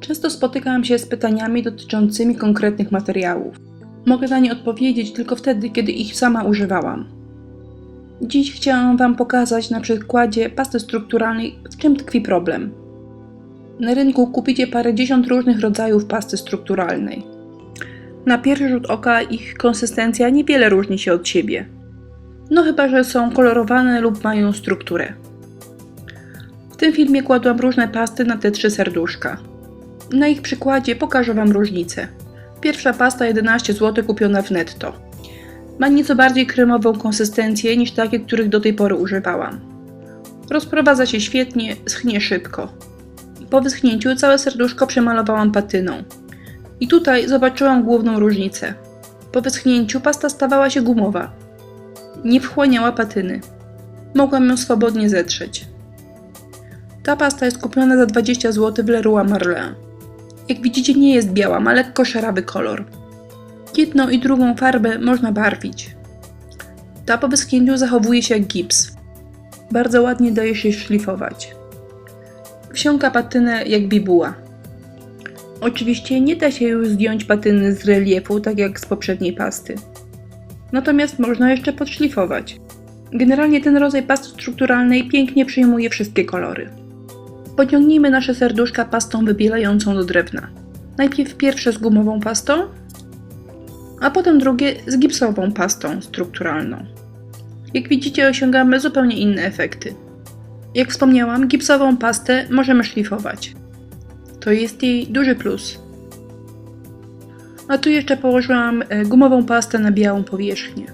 Często spotykałam się z pytaniami dotyczącymi konkretnych materiałów. Mogę na nie odpowiedzieć tylko wtedy, kiedy ich sama używałam. Dziś chciałam Wam pokazać na przykładzie pasty strukturalnej, w czym tkwi problem. Na rynku kupicie parędziesiąt różnych rodzajów pasty strukturalnej. Na pierwszy rzut oka ich konsystencja niewiele różni się od siebie. No chyba, że są kolorowane lub mają strukturę. W tym filmie kładłam różne pasty na te trzy serduszka. Na ich przykładzie pokażę Wam różnicę. Pierwsza pasta 11 zł kupiona w netto. Ma nieco bardziej kremową konsystencję niż takie, których do tej pory używałam. Rozprowadza się świetnie, schnie szybko. Po wyschnięciu całe serduszko przemalowałam patyną. I tutaj zobaczyłam główną różnicę. Po wyschnięciu pasta stawała się gumowa. Nie wchłaniała patyny. Mogłam ją swobodnie zetrzeć. Ta pasta jest kupiona za 20 zł w Leroy Merlin. Jak widzicie nie jest biała, ma lekko szarawy kolor. Jedną i drugą farbę można barwić. Ta po wyschnięciu zachowuje się jak gips. Bardzo ładnie daje się szlifować. Wsiąka patynę jak bibuła. Oczywiście nie da się już zdjąć patyny z reliefu, tak jak z poprzedniej pasty. Natomiast można jeszcze podszlifować. Generalnie ten rodzaj pasty strukturalnej pięknie przyjmuje wszystkie kolory. Pociągnijmy nasze serduszka pastą wybielającą do drewna. Najpierw pierwsze z gumową pastą, a potem drugie z gipsową pastą strukturalną. Jak widzicie, osiągamy zupełnie inne efekty. Jak wspomniałam, gipsową pastę możemy szlifować. To jest jej duży plus. A tu jeszcze położyłam e, gumową pastę na białą powierzchnię.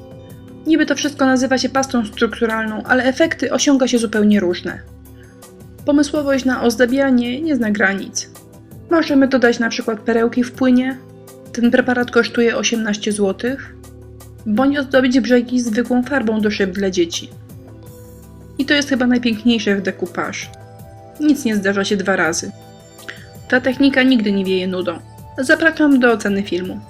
Niby to wszystko nazywa się pastą strukturalną, ale efekty osiąga się zupełnie różne. Pomysłowość na ozdabianie nie zna granic. Możemy dodać na przykład perełki w płynie. Ten preparat kosztuje 18 zł. Bądź ozdobić brzegi zwykłą farbą do szyb dla dzieci. I to jest chyba najpiękniejsze w dekupaż. Nic nie zdarza się dwa razy. Ta technika nigdy nie wieje nudą. Zapraszam do oceny filmu.